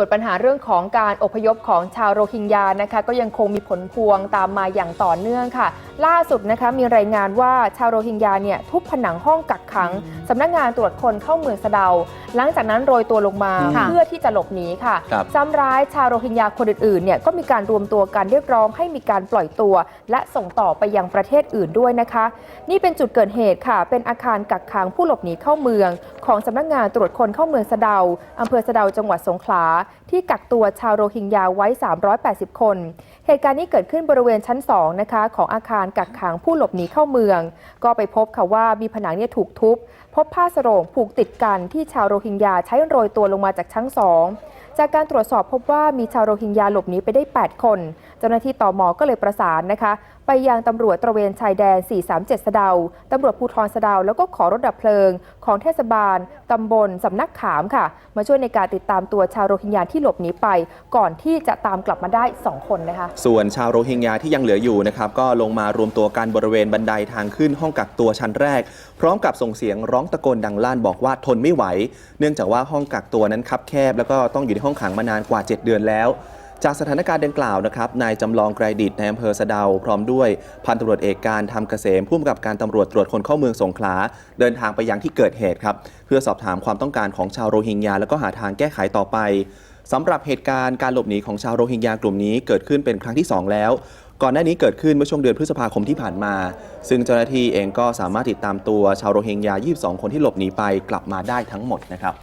ส่วนปัญหาเรื่องของการอพยพของชาวโรฮิงญานะคะก็ยังคงมีผลพวงตามมาอย่างต่อเนื่องค่ะ ล่าสุดนะคะมีรายงานว่าชาวโรฮิงญาเนี่ยทุบผนังห้องกักขังสำนักงานตรวจคนเข้าเมืองสะเดา หลังจากนั้นโรยตัวลงมาค่ะเพื่อที่จะหลบหนีค่ะครับ ซ้ำร้ายชาวโรฮิงญาคนอื่นๆเนี่ยก็มีการรวมตัวกันเรียกร้องให้มีการปล่อยตัว และส่งต่อไปยังประเทศอื่นด้วยนะคะ นี่เป็นจุดเกิดเหตุค่ะ เป็นอาคารกักขังผู้หลบหนีเข้าเมือง ของสำนักงานตรวจคนเข้าเมืองสะเดาอำเภอสะเดาจังหวัดสงขลาที่กักตัวชาวโรฮิงญาไว้ 380 คน เหตุการณ์นี้เกิดขึ้นบริเวณชั้น 2 นะคะ ของอาคารกักขังผู้หลบหนีเข้าเมือง ก็ไปพบค่ะว่ามีผนังเนี่ยถูกทุบ พบผ้าสโรงผูกติดกันที่ชาวโรฮิงญาใช้โรยตัวลงมาจากชั้น 2 จากการตรวจสอบพบว่ามีชาวโรฮิงญาหลบหนีไปได้ 8 คน เจ้าหน้าที่ตมก็เลยประสานนะคะ ไปยังตำรวจตระเวนชายแดน 437 สะเดาตำรวจภูธรสะเดาแล้วก็ขอรถดับเพลิง ของเทศบาลตำบลสำนักขามค่ะ มาช่วยในการติดตามตัวชาวโรฮิงญาที่หลบหนีไป ก่อนที่จะตามกลับมาได้ 2 คนนะคะ ส่วนชาวโรฮิงญาที่ยังเหลืออยู่นะครับก็ลงมารวมตัวกันบริเวณบันไดทางขึ้นห้องกักตัวชั้นแรก พร้อมกับส่งเสียงร้องตะโกนดังลั่นบอกว่าทนไม่ไหว เนื่องจากว่าห้องกักตัวนั้นคับแคบ แล้วก็ต้องอยู่ในห้องขังมานานกว่า 7 เดือนแล้ว จากสถานการณ์ดังกล่าวนะครับนายจำลองไกรดิตในอำเภอสะเดา พร้อมด้วยพันตำรวจเอกการทำเกษมผู้กำกับการตำรวจตรวจคนเข้าเมืองสงขลาเดินทางไปยังที่เกิดเหตุครับเพื่อสอบถามความต้องการของชาวโรฮิงญา แล้วก็หาทางแก้ไขต่อไปสำหรับเหตุการณ์การหลบหนีของชาวโรฮิงญากลุ่มนี้เกิดขึ้นเป็นครั้งที่ 2 แล้ว ก่อนหน้านี้เกิดขึ้นเมื่อช่วงเดือนพฤษภาคมที่ผ่านมา ซึ่งเจ้าหน้าที่เองก็สามารถติดตามตัวชาวโรฮิงญา 22 คนที่หลบหนีไปกลับมาได้ทั้งหมดนะครับ